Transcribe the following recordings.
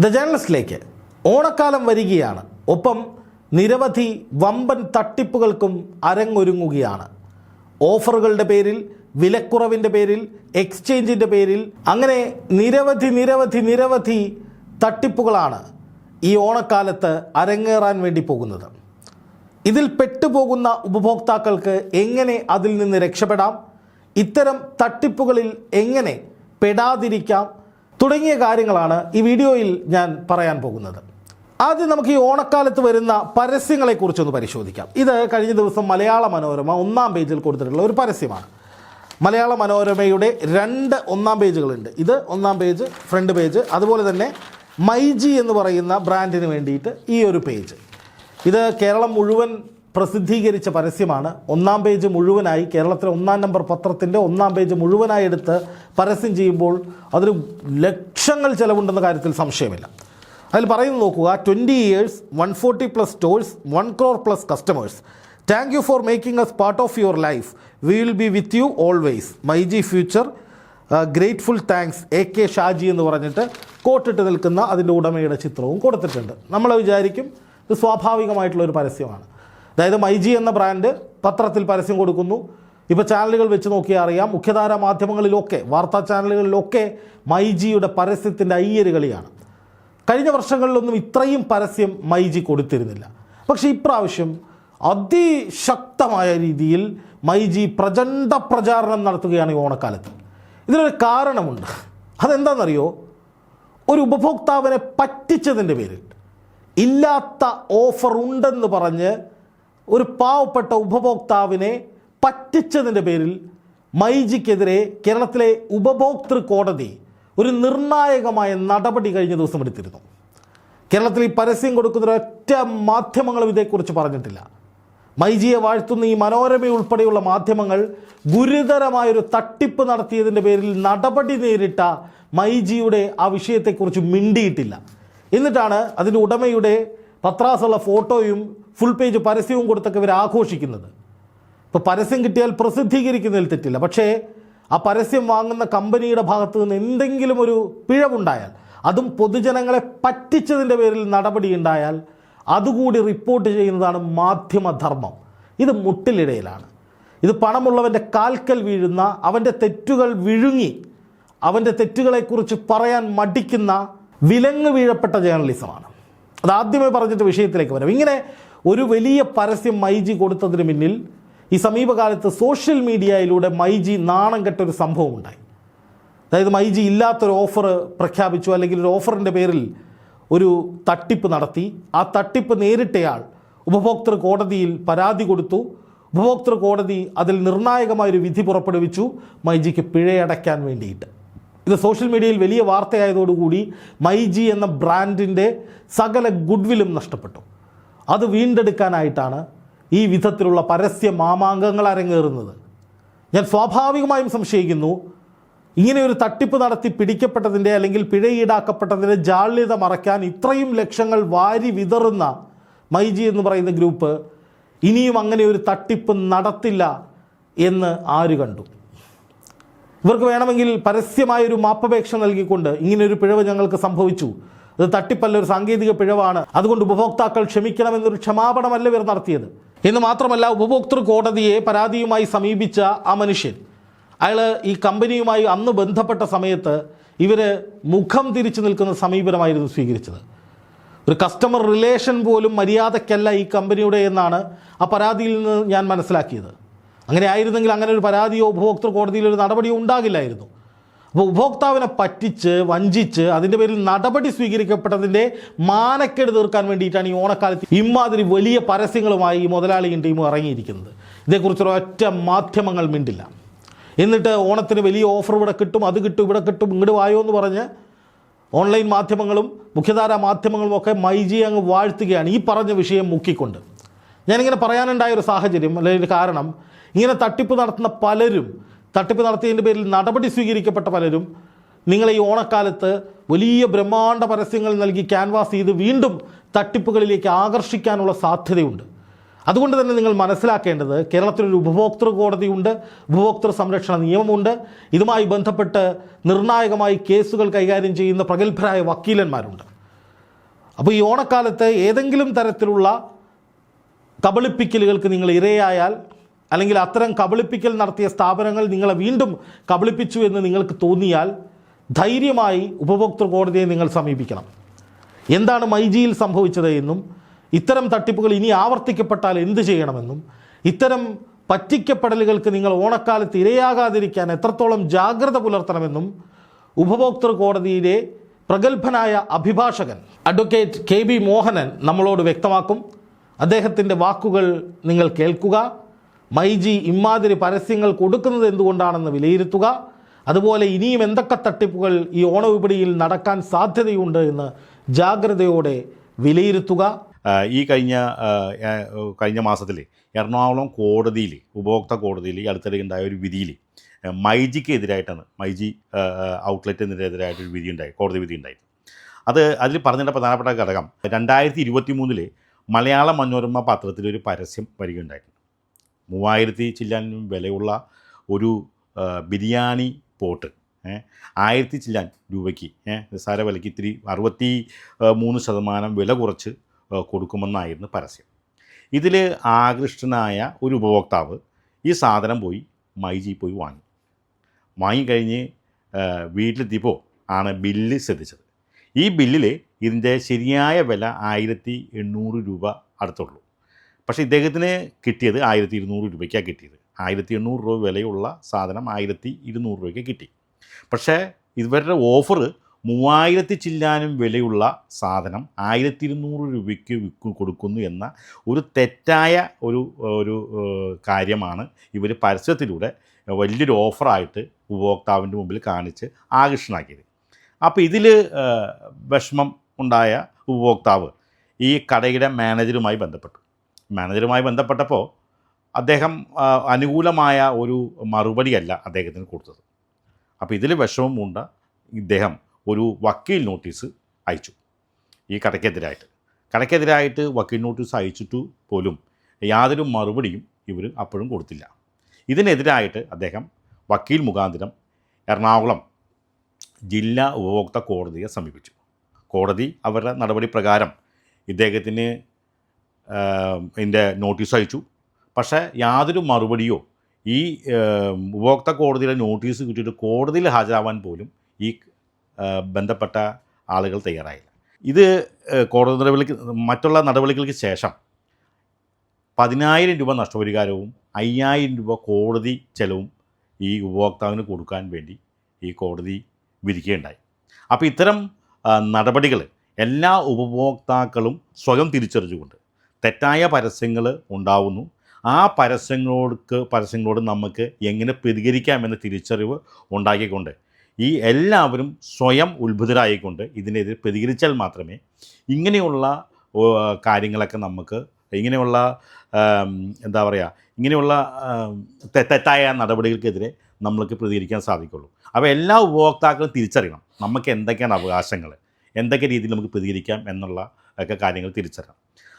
The ജേണലിസ്റ്റിലേക്ക് ഓണക്കാലം വരികയാണ്. ഒപ്പം നിരവധി വമ്പൻ തട്ടിപ്പുകൾക്കും അരങ്ങൊരുങ്ങുകയാണ്. ഓഫറുകളുടെ പേരിൽ വിലക്കുറവിന്റെ പേരിൽ എക്സ്ചേഞ്ചിന്റെ പേരിൽ അങ്ങനെ നിരവധി നിരവധി നിരവധി തട്ടിപ്പുകളാണ് ഈ ഓണക്കാലത്ത് അരങ്ങേറാൻ വേണ്ടി പോകുന്നത്. ഇതിൽ പെട്ടുപോകുന്ന ഉപഭോക്താക്കൾക്ക് എങ്ങനെ അതിൽ നിന്ന് രക്ഷപ്പെടാം? ഇത്തരം തട്ടിപ്പുകളിൽ എങ്ങനെ പെടാതിരിക്കാം? തുടങ്ങിയ കാര്യങ്ങളാണ് ഈ വീഡിയോയിൽ ഞാൻ പറയാൻ പോകുന്നത്. ആദ്യം നമുക്ക് ഈ ഓണക്കാലത്ത് വരുന്ന പരസ്യങ്ങളെക്കുറിച്ചൊന്ന് പരിശോധിക്കാം. ഇത് കഴിഞ്ഞ ദിവസം മലയാള മനോരമ ഒന്നാം പേജിൽ കൊടുത്തിട്ടുള്ള ഒരു പരസ്യമാണ്. മലയാള മനോരമയുടെ രണ്ട് ഒന്നാം പേജുകളുണ്ട്. ഇത് ഒന്നാം പേജ് ഫ്രണ്ട് പേജ് അതുപോലെ തന്നെ മൈജി എന്ന് പറയുന്ന ബ്രാൻഡിന് വേണ്ടിയിട്ട് ഈ ഒരു പേജ്. ഇത് കേരളം മുഴുവൻ പ്രസിദ്ധീകരിച്ച പരസ്യമാണ്. ഒന്നാം പേജ് മുഴുവനായി കേരളത്തിലെ ഒന്നാം നമ്പർ പത്രത്തിന്റെ ഒന്നാം പേജ് മുഴുവനായി എടുത്ത് പരസ്യം ചെയ്യുമ്പോൾ അതിന് ലക്ഷങ്ങൾ ചിലവുണ്ടെന്ന കാര്യത്തിൽ സംശയമില്ല. അതിൽ പറയുന്നത് നോക്കുക twenty years one forty plus stores one crore plus customers thank you for making us part of your life we will be with you always my G future grateful thanks A K Shaji എന്ന് പറഞ്ഞിട്ട് കോട്ടിട്ട് നിൽക്കുന്ന അതിന്റെ ഉടമയുടെ ചിത്രവും കൊടുത്തിട്ടുണ്ട്. നമ്മൾ വിചാരിക്കും ഇത് സ്വാഭാവികമായിട്ടുള്ള ഒരു പരസ്യമാണ്. അതായത് മൈജി എന്ന ബ്രാൻഡ് പത്രത്തിൽ പരസ്യം കൊടുക്കുന്നു. ഇപ്പോൾ ചാനലുകൾ വെച്ച് നോക്കിയാൽ അറിയാം. മുഖ്യധാര മാധ്യമങ്ങളിലൊക്കെ വാർത്താ ചാനലുകളിലൊക്കെ മൈജിയുടെ പരസ്യത്തിന്റെ അയ്യരുകളിയാണ് കഴിഞ്ഞ വർഷങ്ങളിലൊന്നും ഇത്രയും പരസ്യം മൈജി കൊടുത്തിരുന്നില്ല. പക്ഷേ ഇപ്രാവശ്യം അതിശക്തമായ രീതിയിൽ മൈജി പ്രചണ്ഡ പ്രചാരണം നടത്തുകയാണ് ഈ ഓണക്കാലത്ത്. ഇതിനൊരു കാരണമുണ്ട്. അതെന്താണെന്നറിയോ ഒരു ഉപഭോക്താവിനെ പറ്റിച്ചതിന്റെ പേരിൽ ഇല്ലാത്ത ഓഫർ ഉണ്ടെന്ന് പറഞ്ഞ് ഒരു പാവപ്പെട്ട ഉപഭോക്താവിനെ പറ്റിച്ചതിന്റെ പേരിൽ മൈജിക്കെതിരെ കേരളത്തിലെ ഉപഭോക്തൃ കോടതി ഒരു നിർണായകമായ നടപടി കഴിഞ്ഞ ദിവസം എടുത്തിരുന്നു. കേരളത്തിൽ ഈ പരസ്യം കൊടുക്കുന്ന ഒറ്റ മാധ്യമങ്ങളും ഇതേക്കുറിച്ച് പറഞ്ഞിട്ടില്ല. മൈജിയെ വാഴ്ത്തുന്ന ഈ മനോരമ ഉൾപ്പെടെയുള്ള മാധ്യമങ്ങൾ ഗുരുതരമായൊരു തട്ടിപ്പ് നടത്തിയതിന്റെ പേരിൽ നടപടി നേരിട്ട മൈജിയുടെ ആ വിഷയത്തെക്കുറിച്ച് മിണ്ടിയിട്ടില്ല. എന്നിട്ടാണ് അതിന്റെ ഉടമയുടെ പത്രാസുള്ള ഫോട്ടോയും ഫുൾ പേജ് പരസ്യവും കൊടുത്തൊക്കെ ഇവർ ആഘോഷിക്കുന്നത്. ഇപ്പോൾ പരസ്യം കിട്ടിയാൽ പ്രസിദ്ധീകരിക്കുന്നതിൽ തെറ്റില്ല. പക്ഷേ ആ പരസ്യം വാങ്ങുന്ന കമ്പനിയുടെ ഭാഗത്തു നിന്ന് എന്തെങ്കിലും ഒരു പിഴവുണ്ടായാൽ അതും പൊതുജനങ്ങളെ പറ്റിച്ചതിന്റെ പേരിൽ നടപടി ഉണ്ടായാൽ അതുകൂടി റിപ്പോർട്ട് ചെയ്യുന്നതാണ് മാധ്യമധർമ്മം. ഇത് മുട്ടിലിടയിലാണ്. ഇത് പണമുള്ളവന്റെ കാൽക്കൽ വീഴുന്ന അവന്റെ തെറ്റുകൾ വിഴുങ്ങി അവന്റെ തെറ്റുകളെക്കുറിച്ച് പറയാൻ മടിക്കുന്ന വിലങ്ങ് വീഴപ്പെട്ട ജേർണലിസമാണ്. അത് പറഞ്ഞിട്ട് വിഷയത്തിലേക്ക് വരാം. ഇങ്ങനെ ഒരു വലിയ പരസ്യം മൈജി കൊടുത്തതിന് പിന്നിൽ ഈ സമീപകാലത്ത് സോഷ്യൽ മീഡിയയിലൂടെ മൈജി നാണം കെട്ടൊരു സംഭവം ഉണ്ടായി അതായത് മൈജി ഇല്ലാത്തൊരു ഓഫർ പ്രഖ്യാപിച്ചു അല്ലെങ്കിൽ ഒരു ഓഫറിന്റെ പേരിൽ ഒരു തട്ടിപ്പ് നടത്തി. ആ തട്ടിപ്പ് നേരിട്ടയാൾ ഉപഭോക്തൃ കോടതിയിൽ പരാതി കൊടുത്തു. ഉപഭോക്തൃ കോടതി അതിൽ നിർണായകമായൊരു വിധി പുറപ്പെടുവിച്ചു. മൈജിക്ക് പിഴയടയ്ക്കാൻ വേണ്ടിയിട്ട്. ഇത് സോഷ്യൽ മീഡിയയിൽ വലിയ വാർത്തയായതോടുകൂടി മൈജി എന്ന ബ്രാൻഡിന്റെ സകല ഗുഡ്വില്ലും നഷ്ടപ്പെട്ടു. അത് വീണ്ടെടുക്കാനായിട്ടാണ് ഈ വിധത്തിലുള്ള പരസ്യ മാമാങ്കങ്ങൾ അരങ്ങേറുന്നത്. ഞാൻ സ്വാഭാവികമായും സംശയിക്കുന്നു ഇങ്ങനെ ഒരു തട്ടിപ്പ് നടത്തി പിടിക്കപ്പെട്ടതിന്റെ അല്ലെങ്കിൽ പിഴ ഈടാക്കപ്പെട്ടതിന്റെ ജാള്യത മറയ്ക്കാൻ ഇത്രയും ലക്ഷങ്ങൾ വാരി വിതറുന്ന മൈജി എന്ന് പറയുന്ന ഗ്രൂപ്പ് ഇനിയും അങ്ങനെ ഒരു തട്ടിപ്പ് നടത്തില്ല എന്ന് ആര് കണ്ടു? ഇവർക്ക് വേണമെങ്കിൽ പരസ്യമായൊരു മാപ്പപേക്ഷ നൽകിക്കൊണ്ട് ഇങ്ങനൊരു പിഴവ് ഞങ്ങൾക്ക് സംഭവിച്ചു. ഇത് തട്ടിപ്പല്ല ഒരു സാങ്കേതിക പിഴവാണ്. അതുകൊണ്ട് ഉപഭോക്താക്കൾ ക്ഷമിക്കണമെന്നൊരു ക്ഷമാപണമല്ല ഇവർ നടത്തിയത്. എന്ന് മാത്രമല്ല ഉപഭോക്തൃ കോടതിയെ പരാതിയുമായി സമീപിച്ച ആ മനുഷ്യൻ അയാൾ ഈ കമ്പനിയുമായി അന്ന് ബന്ധപ്പെട്ട സമയത്ത് ഇവർ മുഖം തിരിച്ചു നിൽക്കുന്ന സമീപനമായിരുന്നു സ്വീകരിച്ചത്. ഒരു കസ്റ്റമർ റിലേഷൻ പോലും മര്യാദയ്ക്കല്ല ഈ കമ്പനിയുടെ എന്നാണ് ആ പരാതിയിൽ നിന്ന് ഞാൻ മനസ്സിലാക്കിയത്. അങ്ങനെ ആയിരുന്നെങ്കിൽ അങ്ങനെ ഒരു പരാതിയോ ഉപഭോക്തൃ കോടതിയിലൊരു നടപടിയോ ഉണ്ടാകില്ലായിരുന്നു. അപ്പോൾ ഉപഭോക്താവിനെ പറ്റിച്ച് വഞ്ചിച്ച് അതിന്റെ പേരിൽ നടപടി സ്വീകരിക്കപ്പെട്ടതിന്റെ മാനക്കേട് തീർക്കാൻ വേണ്ടിയിട്ടാണ് ഈ ഓണക്കാലത്ത് ഇമാതിരി വലിയ പരസ്യങ്ങളുമായി ഈ മുതലാളിയും ടീമും ഇറങ്ങിയിരിക്കുന്നത്. ഇതേക്കുറിച്ച് ഒറ്റ മാധ്യമങ്ങൾ മിണ്ടില്ല. എന്നിട്ട് ഓണത്തിന് വലിയ ഓഫർ ഇവിടെ കിട്ടും അത് കിട്ടും ഇവിടെ കിട്ടും ഇങ്ങോട്ട് വായോ എന്ന് പറഞ്ഞ് ഓൺലൈൻ മാധ്യമങ്ങളും മുഖ്യധാരാ മാധ്യമങ്ങളും ഒക്കെ മൈജി അങ്ങ് വാഴ്ത്തുകയാണ്. ഈ പറഞ്ഞ വിഷയം മുക്കിക്കൊണ്ട്. ഞാനിങ്ങനെ പറയാനുണ്ടായ ഒരു സാഹചര്യം അല്ലെങ്കിൽ കാരണം ഇങ്ങനെ തട്ടിപ്പ് നടത്തുന്ന പലരും തട്ടിപ്പ് നടത്തിയതിന്റെ പേരിൽ നടപടി സ്വീകരിക്കപ്പെട്ട പലരും നിങ്ങളെ ഈ ഓണക്കാലത്ത് വലിയ ബ്രഹ്മാണ്ഡ പരസ്യങ്ങൾ നൽകി ക്യാൻവാസ് ചെയ്ത് വീണ്ടും തട്ടിപ്പുകളിലേക്ക് ആകർഷിക്കാനുള്ള സാധ്യതയുണ്ട്. അതുകൊണ്ട് തന്നെ നിങ്ങൾ മനസ്സിലാക്കേണ്ടത് കേരളത്തിലൊരു ഉപഭോക്തൃ കോടതിയുണ്ട് ഉപഭോക്തൃ സംരക്ഷണ നിയമമുണ്ട്. ഇതുമായി ബന്ധപ്പെട്ട് നിർണായകമായി കേസുകൾ കൈകാര്യം ചെയ്യുന്ന പ്രഗത്ഭരായ വക്കീലന്മാരുണ്ട്. അപ്പോൾ ഈ ഓണക്കാലത്ത് ഏതെങ്കിലും തരത്തിലുള്ള കബളിപ്പിക്കലുകൾക്ക് നിങ്ങൾ ഇരയായാൽ അല്ലെങ്കിൽ അത്തരം കബളിപ്പിക്കൽ നടത്തിയ സ്ഥാപനങ്ങൾ നിങ്ങളെ വീണ്ടും കബളിപ്പിച്ചു എന്ന് നിങ്ങൾക്ക് തോന്നിയാൽ ധൈര്യമായി ഉപഭോക്തൃ കോടതിയെ നിങ്ങൾ സമീപിക്കണം. എന്താണ് മൈജിയിൽ സംഭവിച്ചത് എന്നും ഇത്തരം തട്ടിപ്പുകൾ ഇനി ആവർത്തിക്കപ്പെട്ടാൽ എന്ത് ചെയ്യണമെന്നും ഇത്തരം പറ്റിക്കപ്പെടലുകൾക്ക് നിങ്ങൾ ഓണക്കാലത്ത് ഇരയാകാതിരിക്കാൻ എത്രത്തോളം ജാഗ്രത പുലർത്തണമെന്നും ഉപഭോക്തൃ കോടതിയിലെ പ്രഗത്ഭനായ അഭിഭാഷകൻ അഡ്വക്കേറ്റ് കെ ബി മോഹനൻ നമ്മളോട് വ്യക്തമാക്കും. അദ്ദേഹത്തിന്റെ വാക്കുകൾ നിങ്ങൾ കേൾക്കുക. മൈജി ഇമാതിരി പരസ്യങ്ങൾ കൊടുക്കുന്നത് എന്തുകൊണ്ടാണെന്ന് വിലയിരുത്തുക. അതുപോലെ ഇനിയും എന്തൊക്കെ തട്ടിപ്പുകൾ ഈ ഓണവിപണിയിൽ നടക്കാൻ സാധ്യതയുണ്ട് എന്ന് ജാഗ്രതയോടെ വിലയിരുത്തുക. ഈ കഴിഞ്ഞ കഴിഞ്ഞ മാസത്തിൽ എറണാകുളം കോടതിയിൽ ഉപഭോക്തൃ കോടതിയിൽ ഈ അടുത്തിടെ ഉണ്ടായ ഒരു വിധിയിൽ മൈജിക്ക് എതിരായിട്ടാണ് മൈജി ഔട്ട്ലെറ്റിനെതിരായിട്ടൊരു വിധി ഉണ്ടായി കോടതി വിധി ഉണ്ടായി അത് അതിൽ പറഞ്ഞിട്ട് പ്രധാനപ്പെട്ട ഘടകം രണ്ടായിരത്തി ഇരുപത്തി മൂന്നിൽ മലയാള മനോരമ പത്രത്തിൽ ഒരു പരസ്യം വരികയുണ്ടായിരുന്നു മൂവായിരത്തി ചില്ലാനും വിലയുള്ള ഒരു ബിരിയാണി പോട്ട് ആയിരത്തി ചില്ലാൻ രൂപയ്ക്ക് നിസ്സാര വിലയ്ക്ക് ഇത്തിരി അറുപത്തി മൂന്ന് ശതമാനം വില കുറച്ച് കൊടുക്കുമെന്നായിരുന്നു പരസ്യം. ഇതിൽ ആകൃഷ്ടനായ ഒരു ഉപഭോക്താവ് ഈ സാധനം പോയി മൈജി പോയി വാങ്ങി. വാങ്ങിക്കഴിഞ്ഞ് വീട്ടിലെത്തിയപ്പോൾ ആണ് ബില്ല് ശ്രദ്ധിച്ചത്. ഈ ബില്ലിൽ ഇതിന്റെ ശരിയായ വില ആയിരത്തി എണ്ണൂറ് രൂപ അടുത്തുള്ളൂ. പക്ഷേ ഇദ്ദേഹത്തിന് കിട്ടിയത് ആയിരത്തി ഇരുന്നൂറ് രൂപയ്ക്കാണ് കിട്ടിയത്. ആയിരത്തി എണ്ണൂറ് രൂപ വിലയുള്ള സാധനം ആയിരത്തി ഇരുന്നൂറ് രൂപയ്ക്ക് കിട്ടി. പക്ഷേ ഇവരുടെ ഓഫർ മൂവായിരത്തി ചില്ലാനും വിലയുള്ള സാധനം ആയിരത്തി ഇരുന്നൂറ് രൂപയ്ക്ക് വിൽക്കു കൊടുക്കുന്നു എന്ന ഒരു തെറ്റായ ഒരു ഒരു കാര്യമാണ് ഇവർ പരസ്യത്തിലൂടെ വലിയൊരു ഓഫറായിട്ട് ഉപഭോക്താവിന്റെ മുമ്പിൽ കാണിച്ച് ആകർഷണാക്കിയത്. അപ്പോൾ ഇതിൽ വിഷമം ഉണ്ടായ ഉപഭോക്താവ് ഈ കടയുടെ മാനേജറുമായി ബന്ധപ്പെട്ടു. മാനേജറുമായി ബന്ധപ്പെട്ടപ്പോൾ അദ്ദേഹം അനുകൂലമായ ഒരു മറുപടിയല്ല അദ്ദേഹത്തിന് കൊടുത്തത്. അപ്പോൾ ഇതിൽ വിഷമം കൊണ്ട ഇദ്ദേഹം ഒരു വക്കീൽ നോട്ടീസ് അയച്ചു ഈ കടയ്ക്കെതിരായിട്ട്. കടയ്ക്കെതിരായിട്ട് വക്കീൽ നോട്ടീസ് അയച്ചിട്ടു പോലും യാതൊരു മറുപടിയും ഇവർ അപ്പോഴും കൊടുത്തില്ല. ഇതിനെതിരായിട്ട് അദ്ദേഹം വക്കീൽ മുഖാന്തരം എറണാകുളം ജില്ലാ ഉപഭോക്തൃ കോടതിയെ സമീപിച്ചു. കോടതി അവരുടെ നടപടി പ്രകാരം ഇദ്ദേഹത്തിന് ഇതിന്റെ നോട്ടീസ് അയച്ചു. പക്ഷേ യാതൊരു മറുപടിയോ ഈ ഉപഭോക്ത കോടതിയിലെ നോട്ടീസ് കിട്ടിയിട്ട് കോടതിയിൽ ഹാജരാവാൻ പോലും ഈ ബന്ധപ്പെട്ട ആളുകൾ തയ്യാറായില്ല. ഇത് കോടതി നടപടിക്ക് മറ്റുള്ള നടപടികൾക്ക് ശേഷം പതിനായിരം രൂപ നഷ്ടപരിഹാരവും അയ്യായിരം രൂപ കോടതി ചെലവും ഈ ഉപഭോക്താവിന് കൊടുക്കാൻ വേണ്ടി ഈ കോടതി വിധിക്കുകയുണ്ടായി. അപ്പോൾ ഇത്തരം നടപടികൾ എല്ലാ ഉപഭോക്താക്കളും സ്വയം തിരിച്ചറിഞ്ഞുകൊണ്ട് തെറ്റായ പരസ്യങ്ങൾ ഉണ്ടാവുന്നു. ആ പരസ്യങ്ങളോട് പരസ്യങ്ങളോട് നമുക്ക് എങ്ങനെ പ്രതികരിക്കാമെന്ന തിരിച്ചറിവ് ഉണ്ടാക്കിക്കൊണ്ട് ഈ എല്ലാവരും സ്വയം ഉത്ഭുതരായിക്കൊണ്ട് ഇതിനെതിരെ പ്രതികരിച്ചാൽ മാത്രമേ ഇങ്ങനെയുള്ള കാര്യങ്ങളൊക്കെ നമുക്ക് ഇങ്ങനെയുള്ള എന്താ പറയുക ഇങ്ങനെയുള്ള തെറ്റായ നടപടികൾക്കെതിരെ നമ്മൾക്ക് പ്രതികരിക്കാൻ സാധിക്കുള്ളൂ. അപ്പോൾ എല്ലാ ഉപഭോക്താക്കളും തിരിച്ചറിയണം. നമുക്ക് എന്തൊക്കെയാണ് അവകാശങ്ങൾ എന്തൊക്കെ രീതിയിൽ നമുക്ക് പ്രതികരിക്കാം എന്നുള്ള ഒക്കെ കാര്യങ്ങൾ തിരിച്ചറിയണം.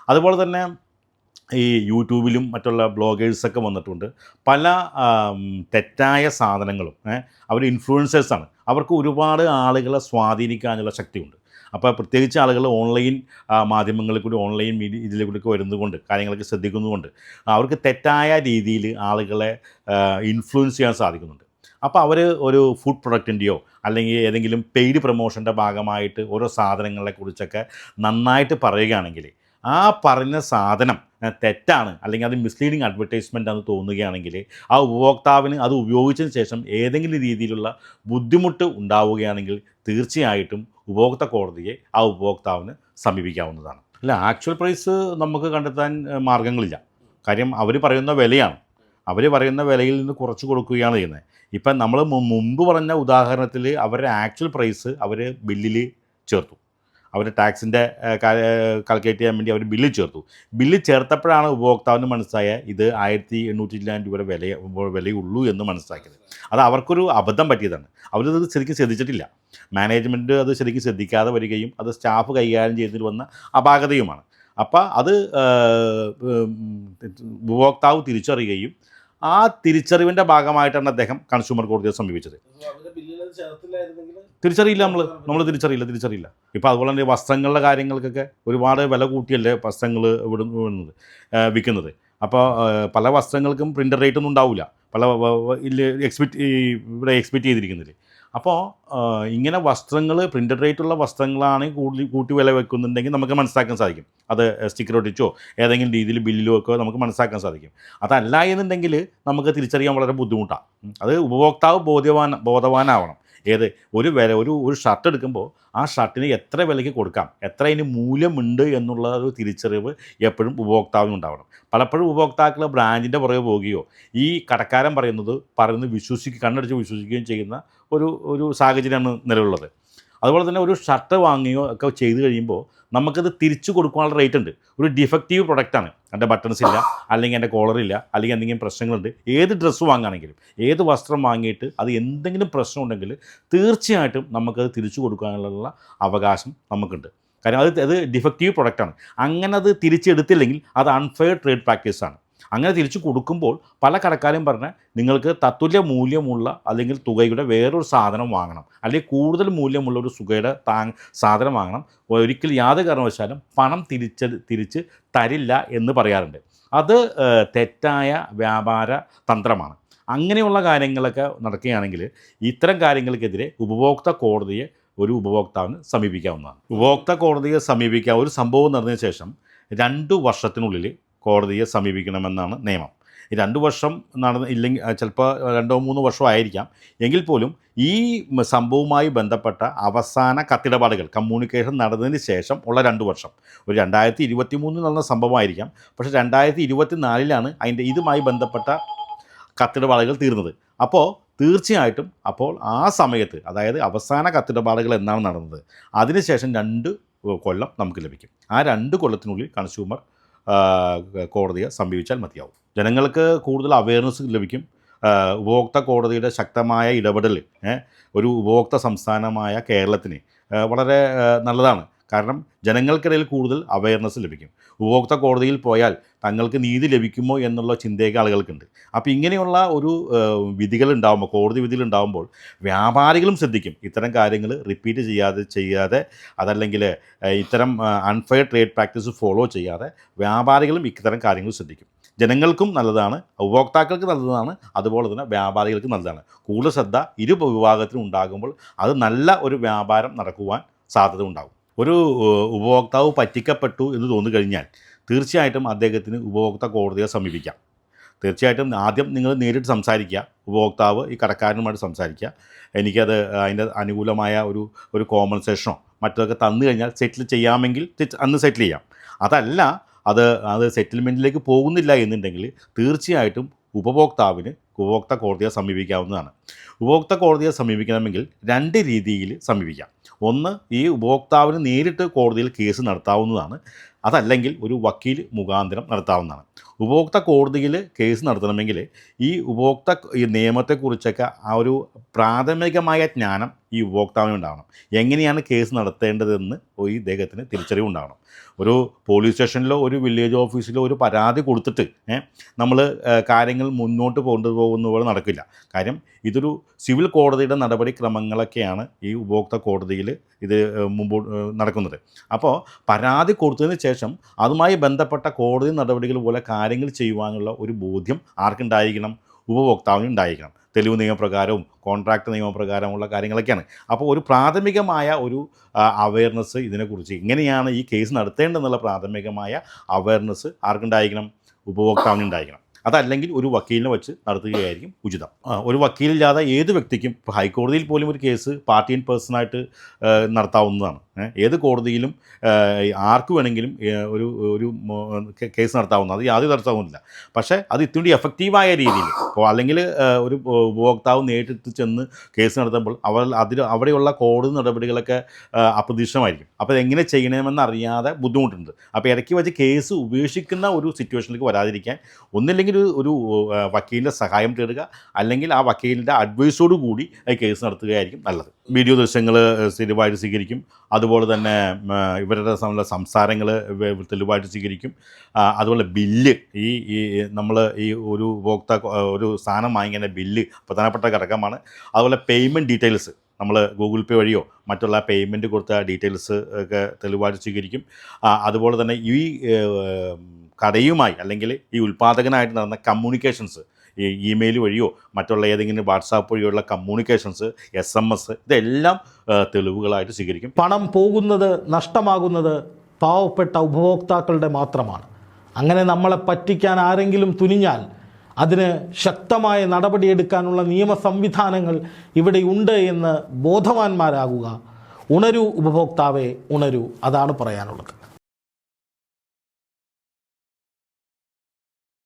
അതുപോലെ തന്നെ ഈ യൂട്യൂബിലും മറ്റുള്ള ബ്ലോഗേഴ്സൊക്കെ വന്നിട്ടുണ്ട്. പല തെറ്റായ സാധനങ്ങളും അവർ ഇൻഫ്ലുവൻസേഴ്സാണ് അവർക്ക് ഒരുപാട് ആളുകളെ സ്വാധീനിക്കാനുള്ള ശക്തിയുണ്ട്. അപ്പോൾ പ്രത്യേകിച്ച് ആളുകൾ ഓൺലൈൻ മാധ്യമങ്ങളിൽ കൂടി ഓൺലൈൻ മീഡിയ ഇതിൽ കൂടിയൊക്കെ വരുന്നതുകൊണ്ട് കാര്യങ്ങളൊക്കെ ശ്രദ്ധിക്കുന്നതുകൊണ്ട് അവർക്ക് തെറ്റായ രീതിയിൽ ആളുകളെ ഇൻഫ്ലുവൻസ് ചെയ്യാൻ സാധിക്കുന്നുണ്ട്. അപ്പോൾ അവർ ഒരു ഫുഡ് പ്രൊഡക്റ്റിന്റെയോ അല്ലെങ്കിൽ ഏതെങ്കിലും പെയ്ഡ് പ്രൊമോഷന്റെ ഭാഗമായിട്ട് ഓരോ സാധനങ്ങളെ കുറിച്ചൊക്കെ നന്നായിട്ട് പറയുകയാണെങ്കിൽ ആ പറഞ്ഞ സാധനം തെറ്റാണ് അല്ലെങ്കിൽ അത് മിസ്ലീഡിങ് അഡ്വർടൈസ്മെന്റ് ആണെന്ന് തോന്നുകയാണെങ്കിൽ ആ ഉപഭോക്താവിന് അത് ഉപയോഗിച്ചതിന് ശേഷം ഏതെങ്കിലും രീതിയിലുള്ള ബുദ്ധിമുട്ട് ഉണ്ടാവുകയാണെങ്കിൽ തീർച്ചയായിട്ടും ഉപഭോക്തൃ കോടതിയെ ആ ഉപഭോക്താവിന് സമീപിക്കാവുന്നതാണ്. അല്ല ആക്ച്വൽ പ്രൈസ് നമുക്ക് കണ്ടെത്താൻ മാർഗങ്ങളില്ല കാര്യം അവർ പറയുന്ന വിലയാണ്. അവർ പറയുന്ന വിലയിൽ നിന്ന് കുറച്ച് കൊടുക്കുകയാണ് ചെയ്യുന്നത്. ഇപ്പം നമ്മൾ മുമ്പ് പറഞ്ഞ ഉദാഹരണത്തിൽ അവരുടെ ആക്ച്വൽ പ്രൈസ് അവർ ബില്ലിൽ ചേർത്തു. അവർ ടാക്സിന്റെ കാൽക്കുലേറ്റ് ചെയ്യാൻ വേണ്ടി അവർ ബില്ല് ചേർത്തു. ബില്ല് ചേർത്തപ്പോഴാണ് ഉപഭോക്താവിന് മനസ്സിലായ ഇത് ആയിരത്തി എണ്ണൂറ്റി ചില്ലാൻ രൂപയുടെ വില വിലയുള്ളൂ എന്ന് മനസ്സിലാക്കിയത്. അത് അവർക്കൊരു അബദ്ധം പറ്റിയതാണ്. അവരത് ശരിക്കും ശ്രദ്ധിച്ചിട്ടില്ല. മാനേജ്മെന്റ് അത് ശരിക്കും ശ്രദ്ധിക്കാതെ വരികയും അത് സ്റ്റാഫ് കൈകാര്യം ചെയ്തതിൽ വന്ന അപാകതയുമാണ്. അപ്പോൾ അത് ഉപഭോക്താവ് തിരിച്ചറിയുകയും ആ തിരിച്ചറിവിന്റെ ഭാഗമായിട്ടാണ് അദ്ദേഹം കൺസ്യൂമർ കോടതിയെ സമീപിച്ചത്. തിരിച്ചറിയില്ല നമ്മൾ നമ്മൾ തിരിച്ചറിയില്ല തിരിച്ചറിയില്ല. ഇപ്പോൾ അതുപോലെ തന്നെ വസ്ത്രങ്ങളുടെ കാര്യങ്ങൾക്കൊക്കെ ഒരുപാട് വില കൂട്ടിയല്ലേ വസ്ത്രങ്ങൾ വിടുന്നത് വിൽക്കുന്നത്. അപ്പോൾ പല വസ്ത്രങ്ങൾക്കും പ്രിന്റർ റേറ്റ് ഒന്നും ഉണ്ടാവില്ല പല എക്സ്പെക്ട് ഇവിടെ എക്സ്പെക്ട് ചെയ്തിരിക്കുന്നില്ല അപ്പോൾ ഇങ്ങനെ വസ്ത്രങ്ങൾ പ്രിന്റഡ് റേറ്റുള്ള വസ്ത്രങ്ങളാണ് കൂടുതൽ കൂട്ടി വില വെക്കുന്നുണ്ടെങ്കിൽ നമുക്ക് മനസ്സിലാക്കാൻ സാധിക്കും. അത് സ്റ്റിക്കർ ഒട്ടിച്ചോ ഏതെങ്കിലും രീതിയിൽ ബില്ലിലോ ഒക്കെ നമുക്ക് മനസ്സിലാക്കാൻ സാധിക്കും. അതല്ല എന്നുണ്ടെങ്കിൽ നമുക്ക് തിരിച്ചറിയാൻ വളരെ ബുദ്ധിമുട്ടാണ് അത് ഉപഭോക്താവ് ബോധ്യവാൻ ബോധവാനാവണം. ഏത്? ഒരു വില ഒരു ഒരു ഷർട്ട് എടുക്കുമ്പോൾ ആ ഷർട്ടിന് എത്ര വിലയ്ക്ക് കൊടുക്കാം? എത്ര അതിന് മൂല്യമുണ്ട് എന്നുള്ള ഒരു തിരിച്ചറിവ് എപ്പോഴും ഉപഭോക്താവിന് ഉണ്ടാവണം. പലപ്പോഴും ഉപഭോക്താക്കൾ ബ്രാൻഡിന്റെ പുറകെ പോവുകയോ ഈ കടക്കാരൻ പറയുന്നത് പറയുന്നത് വിശ്വസിക്കുക കണ്ണടിച്ച് വിശ്വസിക്കുകയും ചെയ്യുന്ന ഒരു ഒരു സാഹചര്യമാണ് നിലവിലുള്ളത്. അതുപോലെ തന്നെ ഒരു ഷർട്ട് വാങ്ങിയോ ഒക്കെ ചെയ്ത് കഴിയുമ്പോൾ നമുക്കത് തിരിച്ചു കൊടുക്കാനുള്ള റേറ്റ് ഉണ്ട്. ഒരു ഡിഫക്റ്റീവ് പ്രൊഡക്റ്റാണ് എന്റെ ബട്ടൺസ് ഇല്ല അല്ലെങ്കിൽ എന്റെ കോളർ ഇല്ല അല്ലെങ്കിൽ എന്തെങ്കിലും പ്രശ്നങ്ങളുണ്ട്. ഏത് ഡ്രസ്സ് വാങ്ങുകയാണെങ്കിലും ഏത് വസ്ത്രം വാങ്ങിയിട്ട് അത് എന്തെങ്കിലും പ്രശ്നം ഉണ്ടെങ്കിൽ തീർച്ചയായിട്ടും നമുക്കത് തിരിച്ചു കൊടുക്കാനുള്ള അവകാശം നമുക്കുണ്ട്. കാരണം അത് അത് ഡിഫക്റ്റീവ് പ്രൊഡക്റ്റാണ് അങ്ങനെ അത് തിരിച്ചെടുത്തില്ലെങ്കിൽ അത് അൺഫെയർ ട്രേഡ് പ്രാക്ടീസാണ് അങ്ങനെ തിരിച്ചു കൊടുക്കുമ്പോൾ പല കടക്കാരും പറഞ്ഞാൽ നിങ്ങൾക്ക് തത്തുല്യ മൂല്യമുള്ള അല്ലെങ്കിൽ തുകയുടെ വേറൊരു സാധനം വാങ്ങണം. അല്ലെങ്കിൽ കൂടുതൽ മൂല്യമുള്ള ഒരു തുകയുടെ താ സാധനം വാങ്ങണം. ഒരിക്കലും യാതൊരു കാരണവശാലും പണം തിരിച്ച് തിരിച്ച് തരില്ല എന്ന് പറയാറുണ്ട്. അത് തെറ്റായ വ്യാപാര തന്ത്രമാണ്. അങ്ങനെയുള്ള കാര്യങ്ങളൊക്കെ നടക്കുകയാണെങ്കിൽ ഇത്തരം കാര്യങ്ങൾക്കെതിരെ ഉപഭോക്തൃ കോടതിയെ ഒരു ഉപഭോക്താവിന് സമീപിക്കാവുന്നതാണ്. ഉപഭോക്തൃ കോടതിയെ സമീപിക്കാൻ ഒരു സംഭവം നടന്നതിന് ശേഷം രണ്ട് വർഷത്തിനുള്ളിൽ കോടതിയെ സമീപിക്കണമെന്നാണ് നിയമം. രണ്ട് വർഷം നടന്ന് ഇല്ലെങ്കിൽ ചിലപ്പോൾ രണ്ടോ മൂന്നോ വർഷമോ ആയിരിക്കാം. എങ്കിൽ പോലും ഈ സംഭവവുമായി ബന്ധപ്പെട്ട അവസാന കത്തിടപാടുകൾ കമ്മ്യൂണിക്കേഷൻ നടന്നതിന് ശേഷം ഉള്ള രണ്ട് വർഷം. ഒരു രണ്ടായിരത്തി ഇരുപത്തി മൂന്നിൽ നടന്ന സംഭവമായിരിക്കാം. പക്ഷേ രണ്ടായിരത്തി ഇരുപത്തി നാലിലാണ് അതിന്റെ ഇതുമായി ബന്ധപ്പെട്ട കത്തിടപാടുകൾ തീർന്നത്. അപ്പോൾ തീർച്ചയായിട്ടും അപ്പോൾ ആ സമയത്ത് അതായത് അവസാന കത്തിടപാടുകൾ എന്നാണ് നടന്നത് അതിനുശേഷം രണ്ട് കൊല്ലം നമുക്ക് ലഭിക്കും. ആ രണ്ട് കൊല്ലത്തിനുള്ളിൽ കൺസ്യൂമർ കോടതിയെ സമീപിച്ചാൽ മതിയാവും. ജനങ്ങൾക്ക് കൂടുതൽ അവയർനെസ് ലഭിക്കും. ഉപഭോക്ത കോടതിയുടെ ശക്തമായ ഇടപെടൽ ഒരു ഉപഭോക്തൃ സംസ്ഥാനമായ കേരളത്തിന് വളരെ നല്ലതാണ്. കാരണം ജനങ്ങൾക്കിടയിൽ കൂടുതൽ അവയർനെസ് ലഭിക്കും. ഉപഭോക്തൃ കോടതിയിൽ പോയാൽ തങ്ങൾക്ക് നീതി ലഭിക്കുമോ എന്നുള്ള ചിന്തയൊക്കെ ആളുകൾക്കുണ്ട്. അപ്പോൾ ഇങ്ങനെയുള്ള ഒരു വിധികൾ ഉണ്ടാകുമ്പോൾ കോടതി വിധികൾ ഉണ്ടാകുമ്പോൾ വ്യാപാരികളും ശ്രദ്ധിക്കും. ഇത്തരം കാര്യങ്ങൾ റിപ്പീറ്റ് ചെയ്യാതെ ചെയ്യാതെ അതല്ലെങ്കിൽ ഇത്തരം അൺഫെയർ ട്രേഡ് പ്രാക്ടീസ് ഫോളോ ചെയ്യാതെ വ്യാപാരികളും ഇത്തരം കാര്യങ്ങൾ ശ്രദ്ധിക്കും. ജനങ്ങൾക്കും നല്ലതാണ് ഉപഭോക്താക്കൾക്ക് നല്ലതാണ് അതുപോലെ തന്നെ വ്യാപാരികൾക്ക് നല്ലതാണ്. കൂടുതൽ ശ്രദ്ധ ഇരു വിഭാഗത്തിനും ഉണ്ടാകുമ്പോൾ അത് നല്ല ഒരു വ്യാപാരം നടക്കുവാൻ സാധ്യത ഉണ്ടാകും. ഒരു ഉപഭോക്താവ് പറ്റിക്കപ്പെട്ടു എന്ന് തോന്നിക്കഴിഞ്ഞാൽ തീർച്ചയായിട്ടും അദ്ദേഹത്തിന് ഉപഭോക്തൃ കോടതിയെ സമീപിക്കാം. തീർച്ചയായിട്ടും ആദ്യം നിങ്ങൾ നേരിട്ട് സംസാരിക്കുക. ഉപഭോക്താവ് ഈ കടക്കാരനുമായിട്ട് സംസാരിക്കുക. എനിക്കത് അതിന്റെ അനുകൂലമായ ഒരു ഒരു കോമ്പൻസേഷനോ മറ്റൊക്കെ തന്നു കഴിഞ്ഞാൽ സെറ്റിൽ ചെയ്യാമെങ്കിൽ അന്ന് സെറ്റിൽ ചെയ്യാം. അതല്ല അത് അത് സെറ്റിൽമെന്റിലേക്ക് പോകുന്നില്ല എന്നുണ്ടെങ്കിൽ തീർച്ചയായിട്ടും ഉപഭോക്താവിന് ഉപഭോക്തൃ കോടതിയെ സമീപിക്കാവുന്നതാണ്. ഉപഭോക്തൃ കോടതിയെ സമീപിക്കണമെങ്കിൽ രണ്ട് രീതിയിൽ സമീപിക്കാം. ഒന്ന് ഈ ഉപഭോക്താവിന് നേരിട്ട് കോടതിയിൽ കേസ് നടത്താവുന്നതാണ്. അതല്ലെങ്കിൽ ഒരു വക്കീൽ മുഖാന്തരം നടത്താവുന്നതാണ്. ഉപഭോക്തൃ കോടതിയിൽ കേസ് നടത്തണമെങ്കിൽ ഈ ഉപഭോക്ത നിയമത്തെക്കുറിച്ചൊക്കെ ആ ഒരു പ്രാഥമികമായ ജ്ഞാനം ഈ ഉപഭോക്താവിന് ഉണ്ടാവണം. എങ്ങനെയാണ് കേസ് നടത്തേണ്ടതെന്ന് ഈ ഇദ്ദേഹത്തിന് തിരിച്ചറിവുണ്ടാവണം ഒരു പോലീസ് സ്റ്റേഷനിലോ ഒരു വില്ലേജ് ഓഫീസിലോ ഒരു പരാതി കൊടുത്തിട്ട് നമ്മൾ കാര്യങ്ങൾ മുന്നോട്ട് കൊണ്ടുപോകുന്ന പോലെ നടക്കില്ല. കാര്യം ഇതൊരു സിവിൽ കോടതിയുടെ നടപടിക്രമങ്ങളൊക്കെയാണ് ഈ ഉപഭോക്തൃ കോടതിയിൽ ഇത് മുമ്പോട്ട് നടക്കുന്നത്. അപ്പോൾ പരാതി കൊടുത്തതിന് ശേഷം അതുമായി ബന്ധപ്പെട്ട കോടതി നടപടികൾ പോലെ കാര്യങ്ങൾ ചെയ്യുവാനുള്ള ഒരു ബോധ്യം ആർക്കുണ്ടായിരിക്കണം? ഉപഭോക്താവിന് ഉണ്ടായിരിക്കണം. തെളിവ് നിയമപ്രകാരവും കോൺട്രാക്ട് നിയമപ്രകാരമുള്ള കാര്യങ്ങളൊക്കെയാണ്. അപ്പോൾ ഒരു പ്രാഥമികമായ ഒരു അവയർനെസ് ഇതിനെക്കുറിച്ച് എങ്ങനെയാണ് ഈ കേസ് നടത്തേണ്ടതെന്നുള്ള പ്രാഥമികമായ അവയർനെസ് ആർക്കുണ്ടായിരിക്കണം? ഉപഭോക്താവിന് ഉണ്ടായിരിക്കണം. അതല്ലെങ്കിൽ ഒരു വക്കീലിനെ വെച്ച് നടത്തുകയായിരിക്കും ഉചിതം. ഒരു വക്കീലില്ലാതെ ഏത് വ്യക്തിക്കും ഹൈക്കോടതിയിൽ പോലും ഒരു കേസ് പാർട്ടി ഇൻ പേഴ്സണായിട്ട് നടത്താവുന്നതാണ്. ഏത് കോടതിയിലും ആർക്ക് വേണമെങ്കിലും ഒരു ഒരു കേസ് നടത്താവുന്ന അത് യാതൊരു തടസ്സവുമില്ല. പക്ഷേ അത് ഇത്തിരി എഫക്റ്റീവായ രീതിയിൽ അല്ലെങ്കിൽ ഒരു ഉപഭോക്താവ് നേരിട്ട് ചെന്ന് കേസ് നടത്തുമ്പോൾ അവർ അതിൽ അവിടെയുള്ള കോടതി നടപടികളൊക്കെ അപ്രതീക്ഷിതമായിരിക്കും. അപ്പോൾ എങ്ങനെ ചെയ്യണമെന്ന് അറിയാതെ ബുദ്ധിമുട്ടുണ്ട്. അപ്പോൾ ഇടയ്ക്ക് വെച്ച് കേസ് ഉപേക്ഷിക്കുന്ന ഒരു സിറ്റുവേഷനിലേക്ക് വരാതിരിക്കാൻ ഒന്നില്ലെങ്കിൽ ഒരു ഒരു വക്കീലിന്റെ സഹായം തേടുക അല്ലെങ്കിൽ ആ വക്കീലിന്റെ അഡ്വൈസോട് കൂടി കേസ് നടത്തുകയായിരിക്കും നല്ലത്. വീഡിയോ ദൃശ്യങ്ങൾ തെളിവായിട്ട് സ്വീകരിക്കും. അതുപോലെ തന്നെ ഇവരുടെ സംസാരങ്ങൾ തെളിവായിട്ട് സ്വീകരിക്കും. അതുപോലെ ബില്ല് ഈ ഈ നമ്മൾ ഈ ഒരു ഉപഭോക്താ ഒരു സാധനം വാങ്ങിക്കുന്ന ബില്ല് പ്രധാനപ്പെട്ട ഘടകമാണ്. അതുപോലെ പേയ്മെന്റ് ഡീറ്റെയിൽസ് നമ്മൾ ഗൂഗിൾ പേ വഴിയോ മറ്റുള്ള പേയ്മെന്റ് കൊടുത്ത ഡീറ്റെയിൽസ് ഒക്കെ തെളിവായിട്ട് സ്വീകരിക്കും. അതുപോലെ തന്നെ ഈ കടയുമായി അല്ലെങ്കിൽ ഈ ഉൽപ്പാദകനായിട്ട് നടന്ന കമ്മ്യൂണിക്കേഷൻസ് ഈ ഇമെയിൽ വഴിയോ മറ്റുള്ള ഏതെങ്കിലും വാട്സാപ്പ് വഴിയുള്ള കമ്മ്യൂണിക്കേഷൻസ് എസ് എം എസ് ഇതെല്ലാം തെളിവുകളായിട്ട് സ്വീകരിക്കും. പണം പോകുന്നത് നഷ്ടമാകുന്നത് പാവപ്പെട്ട ഉപഭോക്താക്കളുടെ മാത്രമാണ്. അങ്ങനെ നമ്മളെ പറ്റിക്കാൻ ആരെങ്കിലും തുനിഞ്ഞാൽ അതിന് ശക്തമായ നടപടിയെടുക്കാനുള്ള നിയമ സംവിധാനങ്ങൾ ഇവിടെയുണ്ട് എന്ന് ബോധവാന്മാരാകുക. ഉണരൂ ഉപഭോക്താവെ ഉണരൂ. അതാണ് പറയാനുള്ളത്.